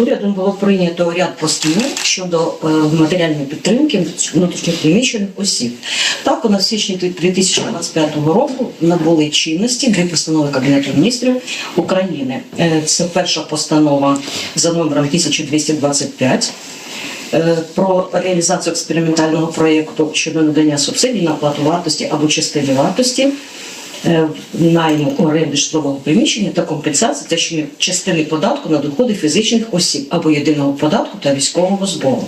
Урядом було прийнято ряд постанов щодо е, матеріальної підтримки внутрішньопереміщених осіб. Так, у нас в січні 2025 року набули чинності дві постанови Кабінету міністрів України. Е, Це перша постанова за номером 1225 е, про реалізацію експериментального проєкту щодо надання субсидій на оплату вартості або частини вартості е, найму оренди житлового приміщення та компенсації та ще частини податку на доходи фізичних осіб або єдиного податку та військового збору.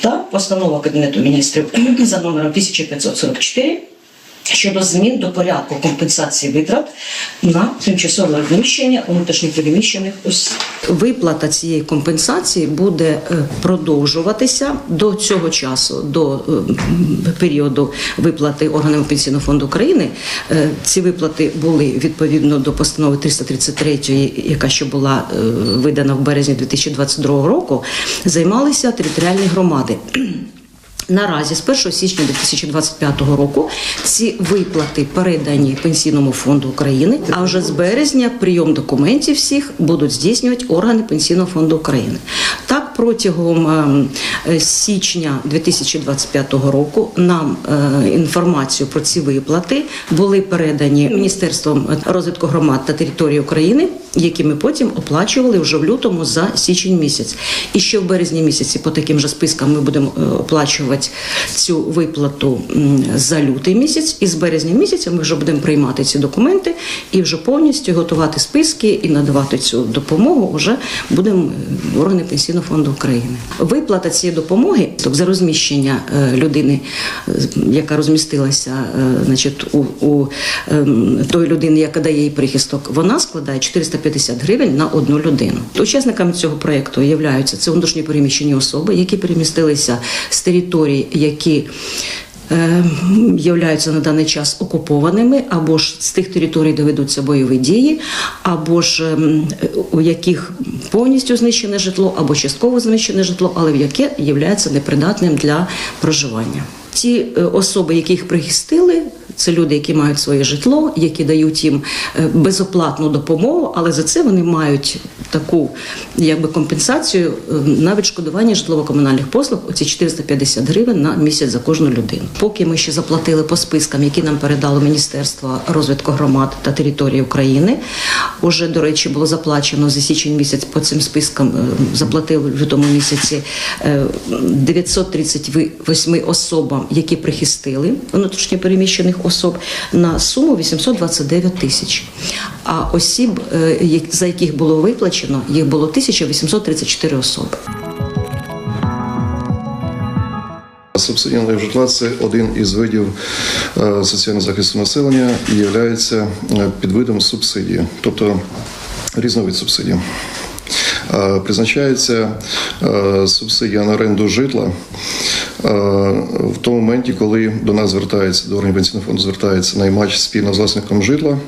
Та постанова Кабінету міністрів за номером 1544 щодо змін до порядку компенсації витрат на тимчасове розміщення внутрішньопереміщених осіб. Виплата цієї компенсації буде е, продовжуватися до цього часу, до е, періоду виплати органами пенсійного фонду України. Е, Ці виплати були відповідно до постанови 333, яка ще була видана в березні 2022 року. Займалися територіальні громади. Наразі з 1 січня 2025 року ці виплати передані Пенсійному фонду України. А вже з березня прийом документів всіх будуть здійснювати органи Пенсійного фонду України. Так, протягом ем, е, січня 2025 року нам е, інформацію про ці виплати були передані Міністерством розвитку громад та території України, які ми потім оплачували вже в лютому за січень місяць. І ще в березні місяці по таким же спискам ми будемо е, оплачувати цю виплату за лютий місяць. І з березня місяця ми вже будемо приймати ці документи і вже повністю готувати списки і надавати цю допомогу вже будемо е, органи пенсійного фонду України. Виплата цієї допомоги тобто за розміщення е, людини, е, яка розмістилася, значить, у, у ем, тої людини, яка дає їй прихисток, вона складає 450 гривень на одну людину. Учасниками цього проєкту являються це внутрішньо переміщені особи, які перемістилися з територій, які е, являються на даний час окупованими, або ж з тих територій, де ведуться бойові дії, або ж ем, у яких повністю знищене житло, або частково знищене житло, але в яке є непридатним для проживання. Ті е, особи, які їх прихистили, це люди, які мають своє житло, які дають їм е, безоплатну допомогу, але за це вони мають таку якби компенсацію е, на відшкодування житлово-комунальних послуг. Оці 450 гривень на місяць за кожну людину. Поки ми ще заплатили по спискам, які нам передало Міністерство розвитку громад та території України. Уже, до речі, було заплачено за січень місяць по цим спискам. е, Заплатили в лютому місяці е, 938 особам, які прихистили внутрішньопереміщених особ, на суму 829 тисяч. А осіб, е, за яких було виплачено, їх було 1834 особи. Субсидійне житла це один із видів е, соціального захисту населення і є підвидом субсидії, тобто різновид субсидій. Е, Призначається е, субсидія на оренду житла е, в тому моменті, коли до нас звертається, до органів пенсійного фонду звертається наймач спільно з власником житла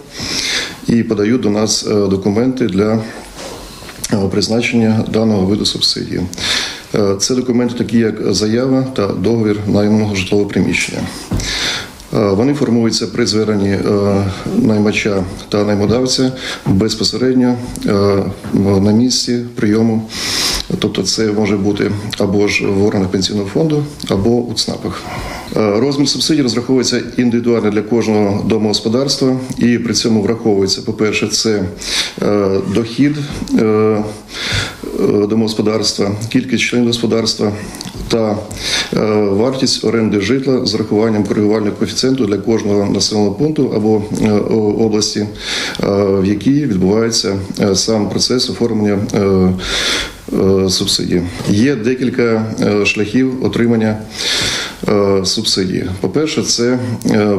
і подають до нас е, документи для е, призначення даного виду субсидії. Е, Це документи, такі як заява та договір найманого житлового приміщення. Е, Вони формуються при зверненні е, наймача та наймодавця безпосередньо е, на місці прийому. Тобто це може бути або ж в органах пенсійного фонду, або у ЦНАПах. Е, Розмір субсидій розраховується індивідуально для кожного домогосподарства, і при цьому враховується, по-перше, це е, дохід е, домогосподарства, кількість членів господарства та вартість оренди житла з рахуванням коригувального коефіцієнту для кожного населеного пункту або області, в якій відбувається сам процес оформлення. Е, Субсидії є декілька е, шляхів отримання е, субсидії. По-перше, це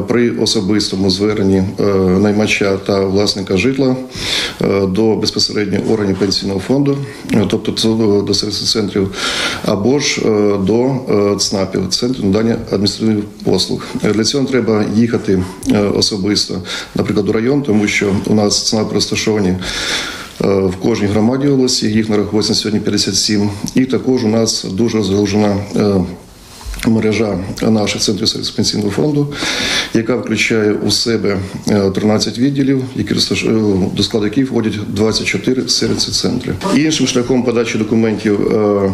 при особистому зверненні наймача та власника житла до безпосередньо органів пенсійного фонду, тобто до сервісних центрів, або ж до ЦНАПів, центрів надання адміністративних послуг. Для цього треба їхати особисто, наприклад, у район, тому що у нас ЦНАПи розташовані в кожній громаді області, їх нараховується на сьогодні 57. І також у нас дуже залужена мережа наших центрів сервісу пенсійного фонду, яка включає у себе е, 13 відділів, які е, до складу яких входять 24 сервісні центри. Іншим шляхом подачі документів е,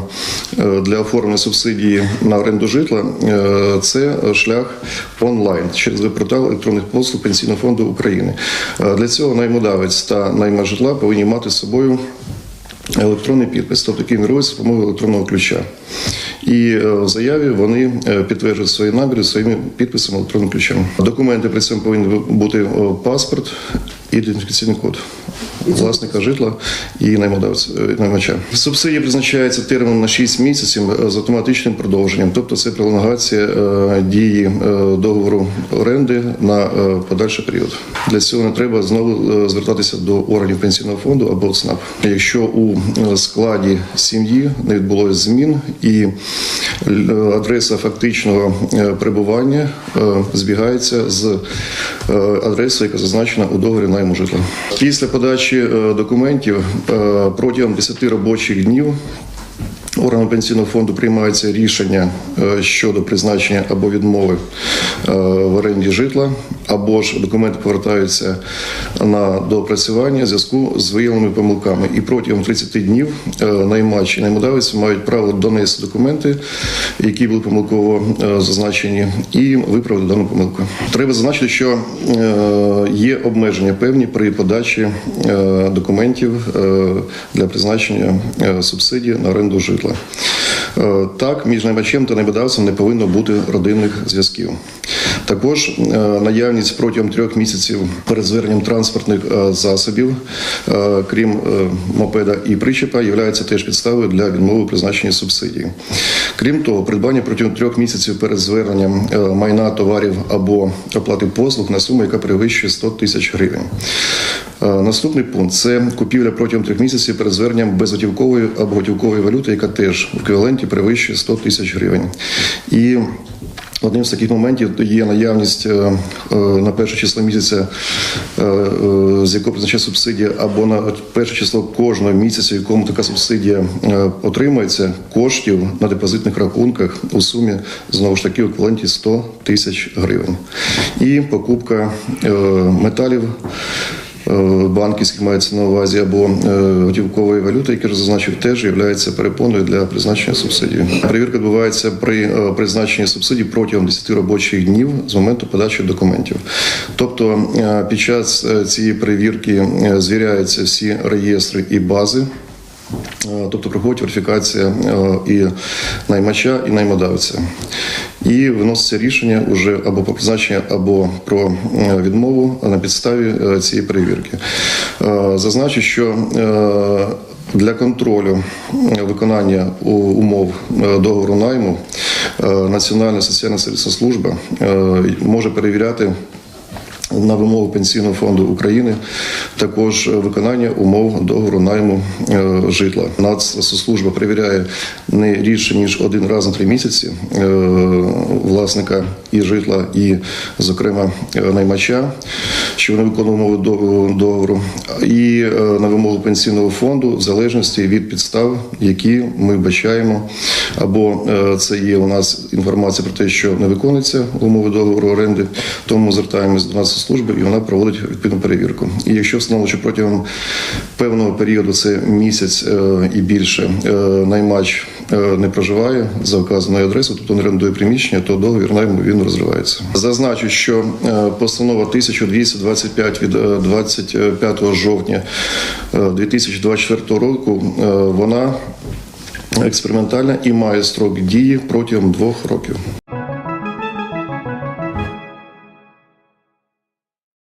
е, для оформлення субсидії на оренду житла е, це шлях онлайн через веб-портал електронних послуг Пенсійного фонду України. Е, Для цього наймодавець та наймач житла повинні мати з собою електронний підпис, тобто який з допомогою електронного ключа. І е, в заяві вони е, підтверджують свої наміри своїми підписами електронним ключем. Документи при цьому повинні бути е, паспорт, ідентифікаційний код власника житла і наймодавця е, наймача. Субсидія призначається терміном на 6 місяців е, з автоматичним продовженням, тобто це пролонгація е, дії договору оренди на подальший період. Для цього не треба знову звертатися до органів пенсійного фонду або ЦНАП. Якщо у складі сім'ї не відбулося змін і адреса фактичного перебування збігається з адресою, яка зазначена у договорі найму житла. Після подачі документів е, протягом 10 робочих днів Органами пенсійного фонду приймається рішення е, щодо призначення або відмови е, в оренді житла, або ж документи повертаються на доопрацювання в зв'язку з виявленими помилками. І протягом 30 днів е, наймач і наймодавець мають право донести документи, які були помилково зазначені, і виправити дану помилку. Треба зазначити, що є обмеження певні при подачі документів для призначення субсидії на оренду житла. Е, Так, між наймачем та наймодавцем не повинно бути родинних зв'язків. Також е, наявність протягом трьох місяців перед зверненням транспортних е, засобів, е, крім мопеда і причепа, є теж підставою для відмови призначення субсидії. Крім того, придбання протягом трьох місяців перед зверненням майна товарів або оплати послуг на суму, яка перевищує 100 тисяч гривень. Наступний пункт це купівля протягом трьох місяців перед зверненням безготівкової або готівкової валюти, яка теж в еквіваленті перевищує 100 тисяч гривень. І Одним з таких моментів є наявність е, е, на перше число місяця, е, з якого призначає субсидія, або на перше число кожного місяця, в якому така субсидія отримується, коштів на депозитних рахунках у сумі знову ж таки в еквіваленті 100 тисяч гривень. І покупка металів. Е, Банківських мається на увазі або е, готівкової валюти, які зазначив, теж є перепоною для призначення субсидії. Перевірка відбувається при е, призначенні субсидій протягом 10 робочих днів з моменту подачі документів. Тобто під час цієї перевірки звіряються всі реєстри і бази. Тобто проходить верифікація і наймача, і наймодавця. І виноситься рішення уже або про призначення, або про відмову на підставі е, цієї перевірки. Зазначу, що е, для контролю виконання умов е, договору найму Національна соціальна сервісна служба може перевіряти на вимогу Пенсійного фонду України також виконання умов договору найму е, житла. Нацслужба перевіряє не рідше ніж один раз на три місяці е, власника і житла, і, зокрема, е, наймача, що вони виконують умови до- договору, і е, на вимогу пенсійного фонду в залежності від підстав, які ми бачаємо, або е, це є у нас інформація про те, що не виконується умови договору оренди, тому звертаємось до нас служби, і вона проводить відповідну перевірку. І якщо встановлено, що протягом певного періоду це місяць е, і більше е, наймач е, не проживає за вказаною адресою, тобто не орендує приміщення, то договір найму він розривається. Зазначу, що е, постанова 1225 від е, 25 жовтня е, 2024 року е, вона експериментальна і має строк дії протягом двох років.